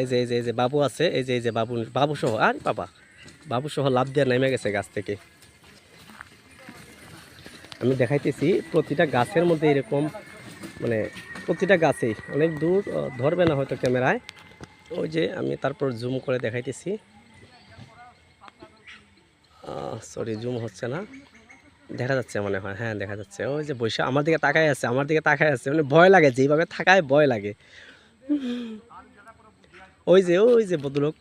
এই যে এই যে এই যে বাবু আছে, এই যে এই যে বাবু বাবু সহ, আর বাবা, বাবু সহ লাভ দিয়ে নেমে গেছে গাছ থেকে। আমি দেখাইতেছি প্রতিটা গাছের মধ্যে এরকম মানে প্রতিটা গাছেই, অনেক দূর ধরবে না হয়তো ক্যামেরায়। ওই যে আমি তারপর জুম করে দেখাইতেছি। সরি জুম হচ্ছে না। দেখা যাচ্ছে মনে হয় হ্যাঁ দেখা যাচ্ছে। ওই যে বৈশা, আমার দিকে তাকায় আছে, আমার দিকে তাকায় আছে মানে ভয় লাগে, যেইভাবে থাকায় ভয় লাগে। ওই যে ওই যে ভদ্রলোক।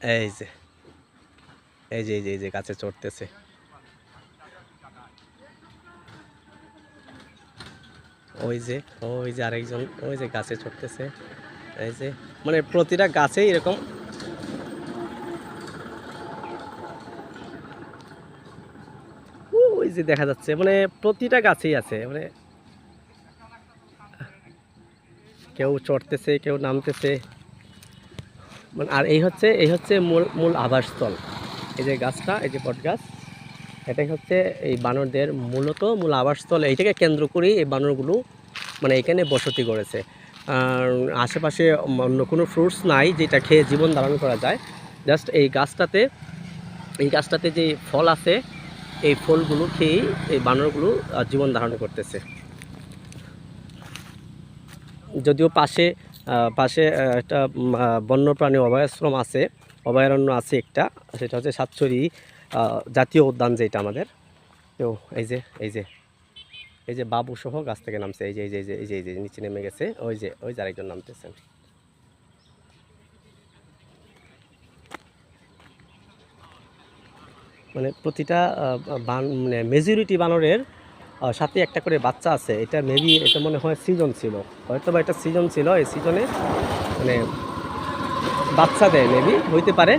এই যে এই যে এই যে এই যে গাছে চড়তেছে। ওই যে ওই যে আরেকজন, ওই যে গাছে চড়তেছে। এই যে মানে প্রতিটা গাছেই এরকম। ওই যে দেখা যাচ্ছে মানে প্রতিটা গাছেই আছে মানে কেউ চড়তেছে, কেউ নামতেছে। মানে আর এই হচ্ছে এই হচ্ছে মূল মূল আবাসস্থল। এই যে গাছটা, এই যে বট গাছ, এটাই হচ্ছে এই বানরদের মূলত মূল আবাসস্থল। এইটাকে কেন্দ্র করেই এই বানরগুলো মানে এখানে বসতি করেছে আর আশেপাশে অন্য কোনো ফ্রুটস নাই যেটা খেয়ে জীবন ধারণ করা যায়। জাস্ট এই গাছটাতে এই গাছটাতে যে ফল আছে, এই ফলগুলো খেয়েই এই বানরগুলো জীবন ধারণ করতেছে। যদিও পাশে পাশে একটা বন্যপ্রাণী অভয়াশ্রম আছে, অভয়ারণ্য আছে একটা, সেটা হচ্ছে সাতছড়ি জাতীয় উদ্যান যেটা আমাদের। তো এই যে এই যে এই যে বাবু সহ গাছ থেকে নামছে, এই যে এই যে এই যে এই যে নিচে নেমে গেছে, ওই যে ওই যে আরেকজন নামতেছেন মানে প্রতিটা বান মানে মেজরিটি বানরের সাথে একটা করে বাচ্চা আছে। এটা মেবি এটা মনে হয় সিজন ছিল। হয়তো বা এটা সিজন ছিল, এই সিজনে মানে বাচ্চা দেয় মেবি হইতে পারে।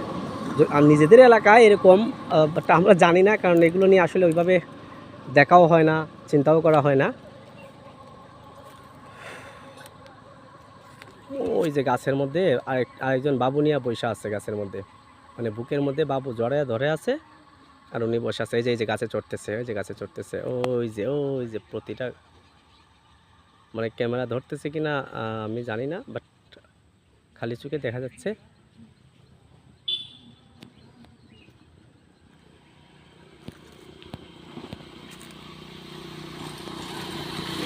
আর নিজেদের এলাকায় এরকম but আমরা জানি না, কারণ এগুলো নিয়ে আসলে ওইভাবে দেখাও হয় না, চিন্তাও করা হয় না। ওই যে গাছের মধ্যে আরেক আরেকজন বাবু নিয়ে বসে আছে গাছের মধ্যে। মানে বুকের মধ্যে বাবু জড়ে ধরে আছে। আর উনি বসে আছে, এই যে এই যে গাছে চড়তেছে, ওই যে গাছে চড়তেছে, ওই যে ওই যে প্রতিটা মানে ক্যামেরা ধরতেছে কি না আমি জানি না বাট খালি চোখে দেখা যাচ্ছে।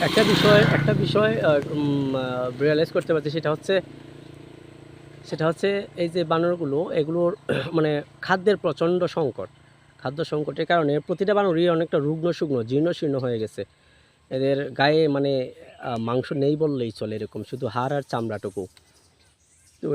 একটা বিষয় একটা বিষয় রিয়ালাইজ করতে পারছি, সেটা হচ্ছে সেটা হচ্ছে এই যে বানরগুলো, এগুলোর মানে খাদ্যের প্রচণ্ড সংকট। খাদ্য সংকটের কারণে প্রতিটা বানরই অনেকটা রুগ্ন শুকনো জীর্ণ শীর্ণ হয়ে গেছে। এদের গায়ে মানে মাংস নেই বললেই চলে এরকম, শুধু হাড় আর চামড়াটুকু। তো